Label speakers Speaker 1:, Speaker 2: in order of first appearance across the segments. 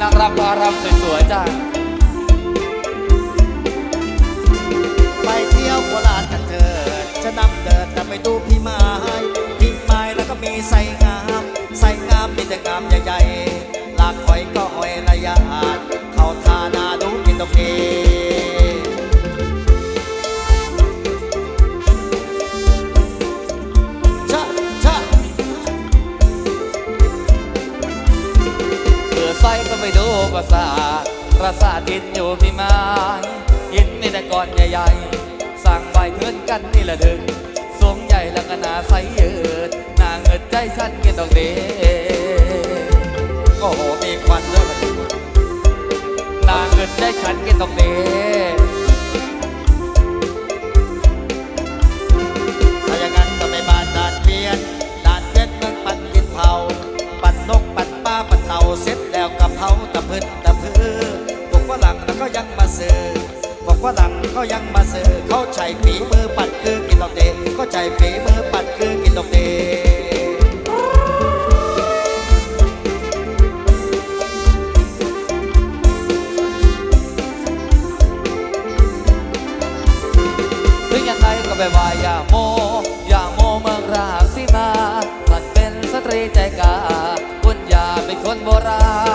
Speaker 1: นางรำมารำสวยๆจ้า
Speaker 2: ไปเที่ยวโคราชกันเถิดจะนำเดินจะไปดูพี่ไม้พี่ไม้แล้วก็มีใส่งามใส่งามมีแต่งามใหญ่ๆลากหอยก็หอยระยะเข้าทานาดูกินตรงนี้
Speaker 1: ไปราสาประสาทินอยู่พี่ไม้หินมีแต่ก่อนใหญ่ๆ สร้างใบเพื่อนกันนี่ละดึงสูงใหญ่แล้วก็หนาใสยืดหนาเงิดใจฉันกินตรงนี้
Speaker 2: โอ้โหมีควันด้วยมัน
Speaker 1: นาเงิดใจฉันกินตรงนี้
Speaker 2: เพราตะพื้นตะพื้พวกฝรั่งแล้วก็ยังมาซื้อพวกฝรั่งก็ยังมาซื้อเขาใช้ฝีมือปั่นคือกินดอกเดก็ใช้ฝีมือปั่นคือกินดอกเด
Speaker 1: ถึงยังไงก็ไปว่าอย่าโมอย่าโมเมืองราชสีมาท่านเป็นสตรีใจกาคุณอย่าเป็นคนโบราณ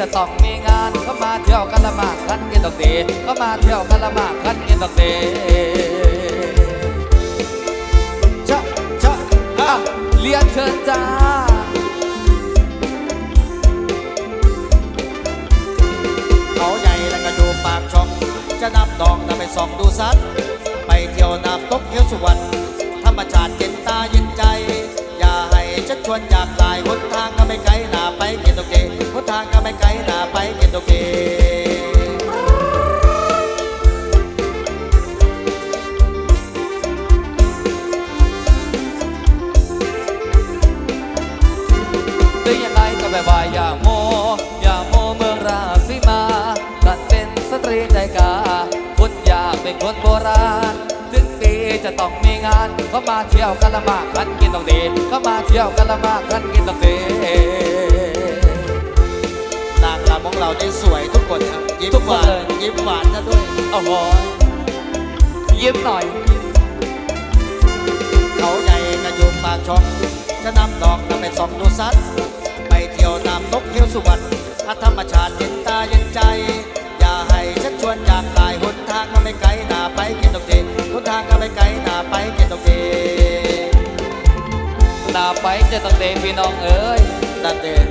Speaker 1: จะต้องมีงานก็มาเที่ยวกันละมากกันเกินดอกเดก็มาเที่ยวกันละมากกันเกินดอกเด
Speaker 2: ชะชะ
Speaker 1: อะเรียนเชิญจ้า
Speaker 2: เขาใหญ่แล้วก็อยู่ปากช่อง จะนำดองนำไปส่องดูสัตว์ไปเที่ยวน้ำตกเที่ยวสุวรรณธรรมชาติเย็นตาเย็นใจ ฉันชวนอยากลายหนทางก็ไม่ไกลหนาไปเกินตเกหนทางก็ไม่ไกลหนาไปเกินตกเก
Speaker 1: ถึงยังไงก็ไปว่าอย่าโม จะต้องมีงานก็มาเที่ยวกันละมากกันกินต้องดีก็มาเที่ยวกันละมากกันกินต้องดี
Speaker 2: นางรำของเราได้สวยทุกคนครับยิ้ม
Speaker 1: ทุก
Speaker 2: หวาน
Speaker 1: ยิ้
Speaker 2: มหวานนะด้วย
Speaker 1: โอ้โหยิ้มหน่อย
Speaker 2: เขาใหญ่ก็อยู่ปากช่องจะนำดอกนำไปส่องดูสัตว์ไปเที่ยวน้ำตกเที่ยวสุวรรณธรรมชาติเย็นตาเย็นใจ อย่าให้ฉันชวนอยากลา ไม่ไกลหนาไปกินตกเดหนทางก็ไม่ไกลหนาไปกินตกเด
Speaker 1: หน้าไปจะต้องเดพี่น้องเอ้ย
Speaker 2: นั่นเอ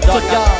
Speaker 1: ドット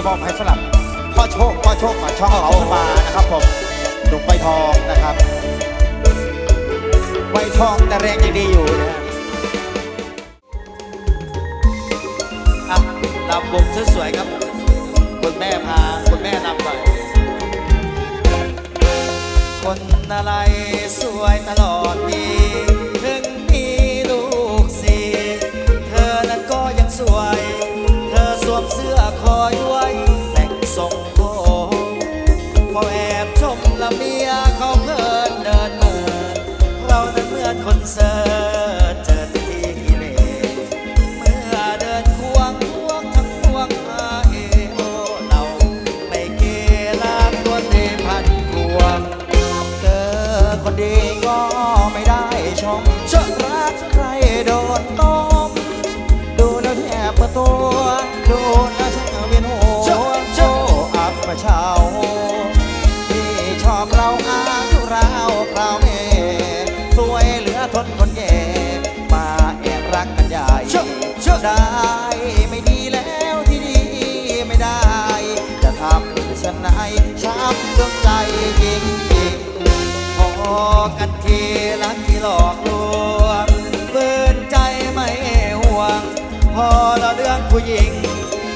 Speaker 1: นี้มอบให้สำ
Speaker 2: หรับพ่อโชคพ่อโชคกั
Speaker 3: ช่องเขาขึ้นมานะครับผมดุกใบทองนะครับใบทองแต่แรงยังดีอยู่นะค
Speaker 2: อะลำวงสวยๆครับคุณแม่พาคุณแม่นำหน่อยคนอะไรสวยตลอดปี 送。 อกันทีรักที่
Speaker 3: หลอกลวง
Speaker 2: เบืนใจไม่ห่วง พอเราเรื่องผู้หญิง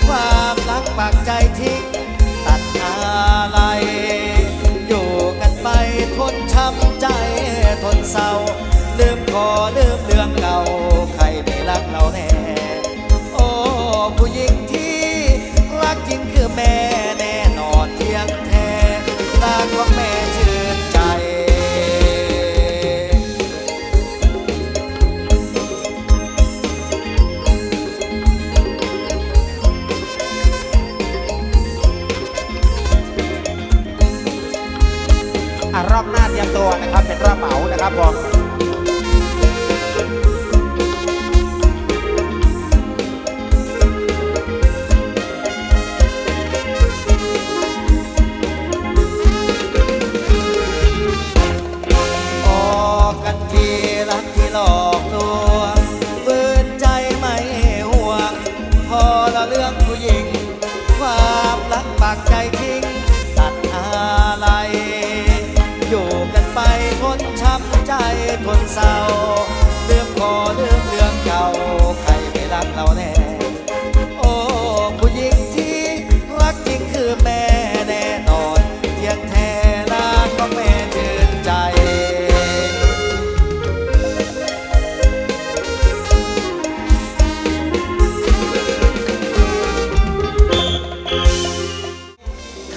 Speaker 2: ความรักปากใจทิ้งตัดอะไร อยู่กันไปทนช้ำใจทนเศร้าลืมขอลืมลื ร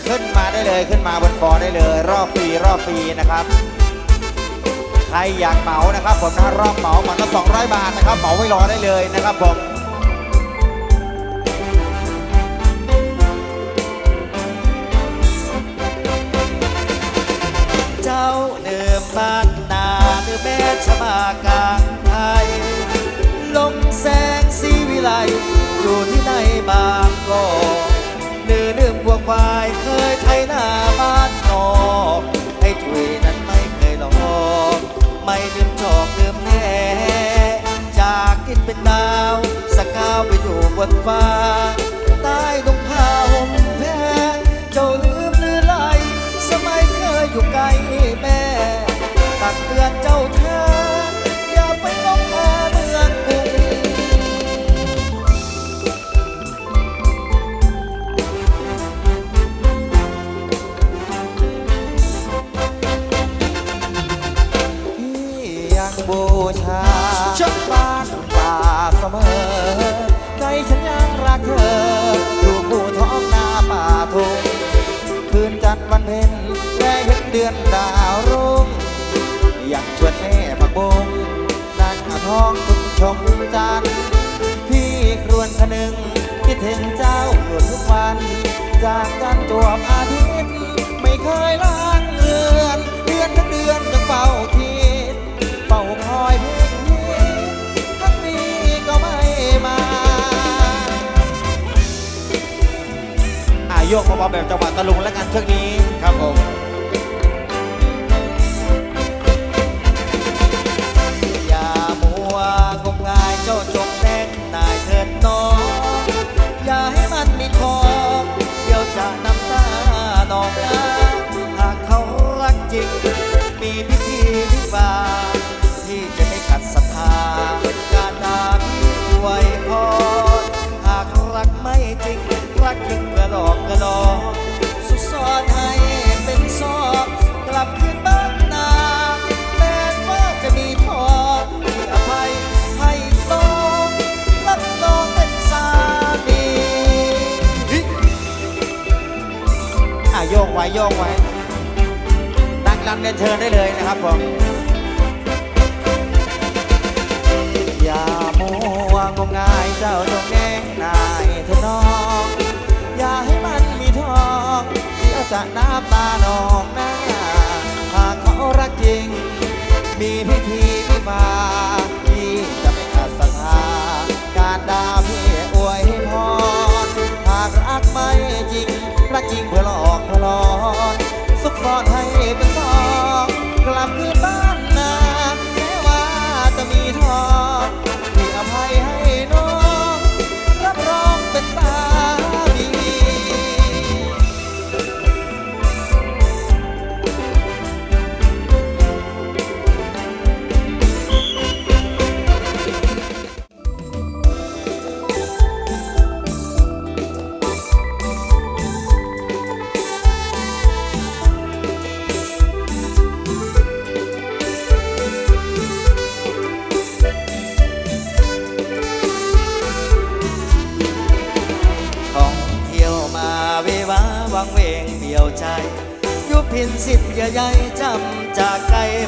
Speaker 3: ขึ้นมาได้เลยขึ้นมาบนฟอร์ได้เลย รอบฟรีรอบฟรีนะครับ ใครอยากเหมานะครับผมนะรอบเหมาหมันละ200บาทนะครับเหมาไว้รอได้เลยนะครับผม
Speaker 2: เจ้าเดิมบ้านนาหรือแม่ชะบาก ไอ้ถุยนั้นไม่เคยหลอกไม่ลืมชอกลืมแน่จากกินเป็นดาวสกาวไปอยู่บนฟ้า
Speaker 3: ชมจันทร์พี่ครวนคนึงคิดถึงเจ้าอยู่ทุกวัน จากจันทร์จวบอาทิตย์ ไม่เคยล้างเลือนเดือนทั้งเดือนยังเฝ้าคิดเฝ้าคอยเพื่อนทั้งปีก็ไม่มาอะโยกเบาๆแบบจังหวะตะลุงแล้วกันช่วงนี้ครับผม โยกไว้โยกไว้ตั้งลำเรียนเชิญได้เลยนะครับผมอย่ามัวงมงายเจ้าจงแน่งนายเถอะน้อง อย่าให้มันมีทองเดี๋ยวจะน้ำตานองหน้าหากเขารักจริง มีพิธีวิวาที่จะไม่ขัดศรัทธาการดาพี่อวยพรหากรักไม่จริง รักจริงเพื่อหลอกเพื่อหลอนซุกซ่อนให้เป็นทอน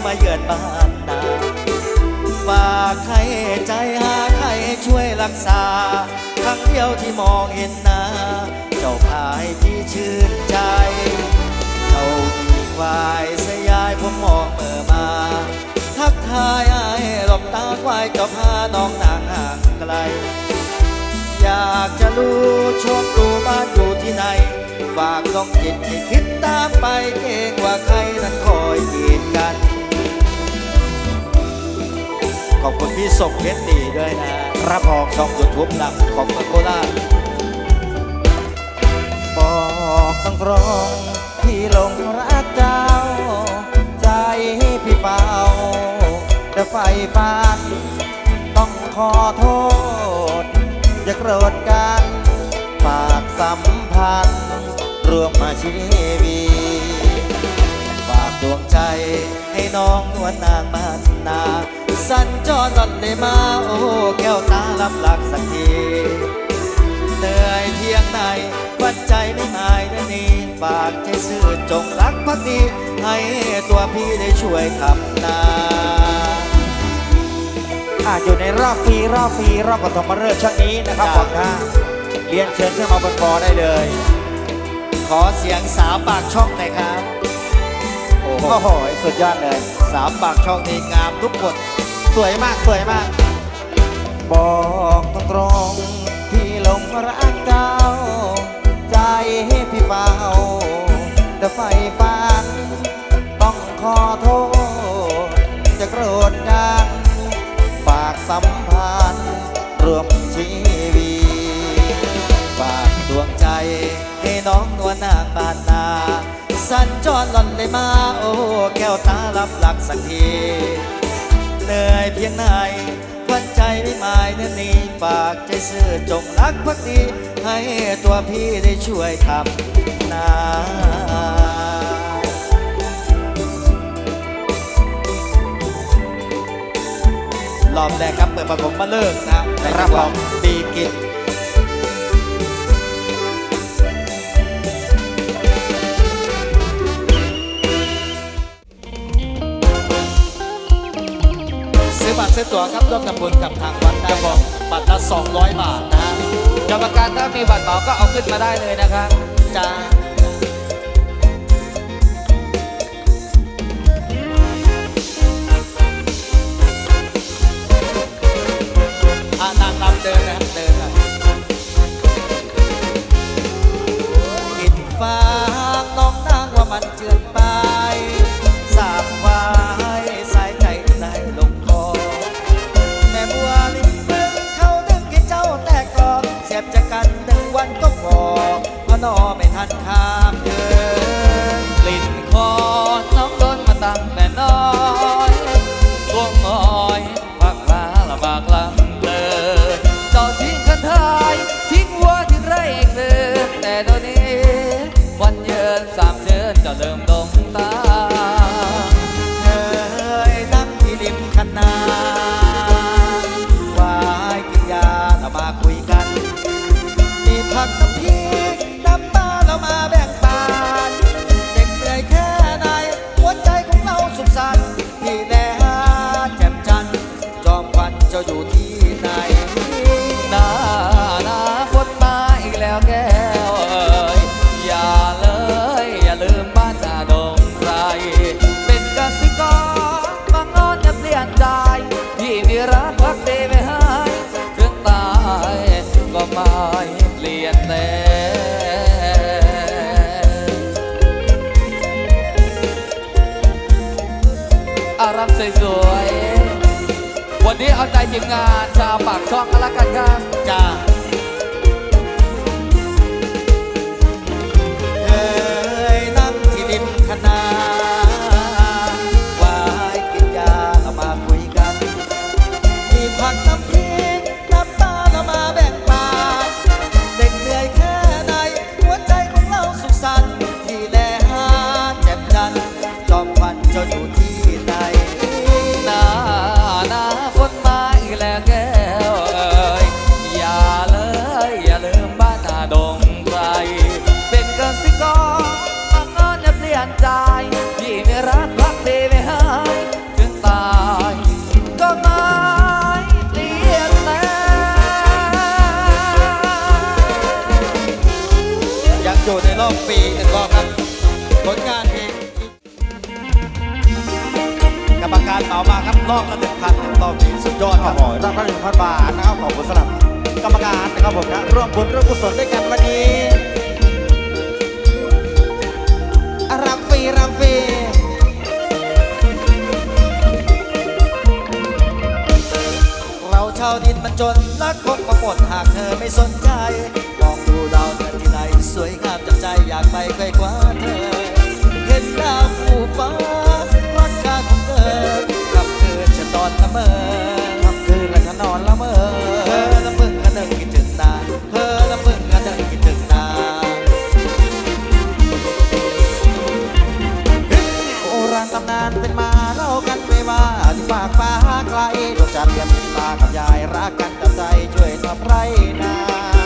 Speaker 3: มาเยือนบ้านนาฝากใครใจหา
Speaker 2: ใครช่วยรักษา ครั้งเดียวที่มองเห็นนาเจ้าพาให้พี่ชื่นใจ เจ้าที่ควายสยายผมมองเมื่อมา ทักทายไอ้หลบตาควายเจ้าพาน้องนางห่างไกล อยากจะรู้ชมรู้บ้านอยู่ที่ไหนฝากลองจิตให้คิดตามไปเก่งว่าใครนั้นคอยกีดกัน ขอบคุณพี่ส่งเพชรดีด้วยนะ รับผมช่องยูทูบหลักของเมืองโคราช
Speaker 3: บอกตรงตรงๆพี่หลงรักเจ้า ใจพี่เฝ้าแต่ไฟฟันต้องขอโทษ อย่าโกรธกันฝากสัมพันธ์รวมมาชีวีฝากดวงใจให้น้องนวลนางมันนา สัญจรรถได้มาโอ้แก้วตาลับหลักสักทีเหนื่อยเพียงไหนวันใจไม่หายนะนี่ฝากใจซื่อจงรักพักดีให้ตัวพี่ได้ช่วยทำนา
Speaker 4: อ่าอยู่ในรอบฟรีรอบฟรีรอบปฐมฤกษ์ช่วงนี้นะครับ
Speaker 2: จ้ะ
Speaker 4: ผมนะเรียนเชิญขึ้นมาบนฟอได้เลย
Speaker 2: ขอเสียงสาวปากช่องหน่อยครับ โอ้โห
Speaker 4: โอ้โหสุดยอดเลย
Speaker 2: สาวปากช่องนี่งามทุกคน
Speaker 4: สวยมากสวยมาก
Speaker 3: บอกตรงตรงๆพี่หลงรักเจ้า ใจพี่เฝ้าแต่ไฟฟัน ต้องขอโทษ จะโกรธกัน ฝากสัมพันธ์รวมชีวีฝากดวงใจให้น้องนวลนางบานนาสัญจรหล่อนเลยมา โอ้ แก้วตารับหลักสักที เหนื่อยเพียงไหนวันใจไม่หมายนั่นนี่ฝากใจซื่อจงรักพักดีให้ตัวพี่ได้ช่วยทำนารอบแรกครับเปิดปฐมมาเลิกษ์นะครับใน
Speaker 4: ครับ
Speaker 2: จังหวะ
Speaker 4: ผม
Speaker 2: ปีกิจ ซื้อตั๋วครับร่วมทำบุญกับทางวัดได้บอกบัตรละ200 บาทนะฮะ
Speaker 1: กรรมการถ้ามีบัตรเหมาก็เอาขึ้นมาได้เลยนะ
Speaker 2: ครั
Speaker 1: บจะ ทีมงานชาวปากช่องกันละกันครับ
Speaker 2: จ้า รอ
Speaker 1: บละหนึ่ง
Speaker 2: พันรอบนี้สุดยอดค
Speaker 3: โอ้
Speaker 2: รับ
Speaker 3: โหรับพันหนึ่งพันบาทนะครับขอบคุณสำหรับกรรมการนะครับผมนะร่วมบุญร่วมกุศลด้วยกันวันนี้อะรำฟรีรำฟรี
Speaker 2: เราชาวดินมันจนรักคงมาหมดหากเธอไม่สนใจมองดูดาวเดือนที่ไหนสวยงามจับใจอยากไปใกล้กว่าเธอ เห็นดาวผู้ฟ้ารักกาของเธอกับเธอ จะเรี
Speaker 3: ยนมีตากับยายรักกันจับใจช่วยทำไรนา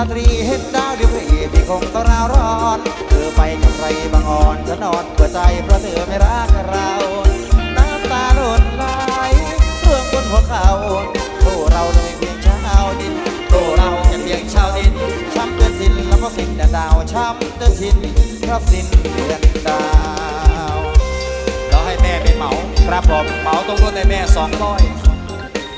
Speaker 3: ราตรีเห็น
Speaker 2: ดาวเดี
Speaker 3: ยวรีที่คงต้องราวร้อน เธอไปกับใครบางอ่อนฉันนอนเปิดใจเพราะเธอไม่รักเรา น้ำตาหล่นไหลเรื่องบนหัวเขาโทษเราเลยเพียงชาวดินโทษเราแค่เพียงชาวดินช้ำเดือนทินแล้วก็สิ้นดาวช้ำเดือนทินเพราะสิ้นเดือนดาว
Speaker 2: เราให้แม่ไปเหมา
Speaker 3: ครับผม
Speaker 2: เหมาตรงนู้นให้แม่สองร้อย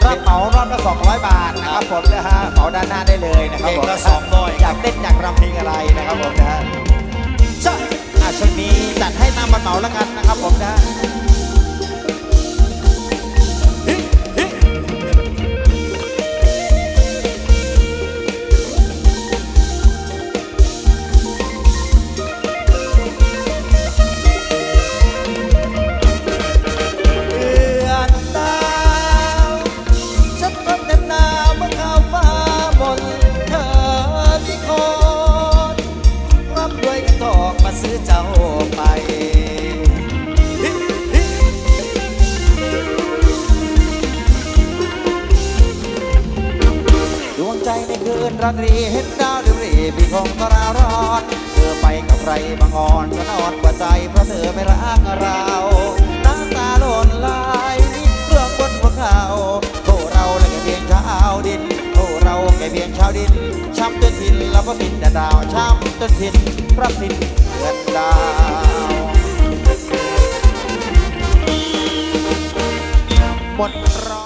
Speaker 3: รับเหมารอบละ200 บาทนะครับผมนะฮะเหมาด้านหน้าได้เลยนะครับ
Speaker 2: เพลง
Speaker 3: ผม
Speaker 2: ละ200
Speaker 3: อยากเต้นอยากรำเพลงอะไรนะครับผมนะฮะชะอะช่วงนี้จัดให้ตามบันเหมาแล้วกันนะครับผมนะฮะ ตรีเห็นดาวเดือรีพี่คงกราร้อนเธอไปกับใครบางอ่อนก็นอนกว่าใจเพราะเธอไม่รักเราน้ำตาหล่นไหลเรื่องบนหัวเขาโทษเราและแค่เพียงชาวดินโทษเราแค่เพียงชาวดินช้ำต้นทินแล้วก็สิ้นแต่ดาวช้ำต้นทินพระสิ้นเดือนดาวหมดรอ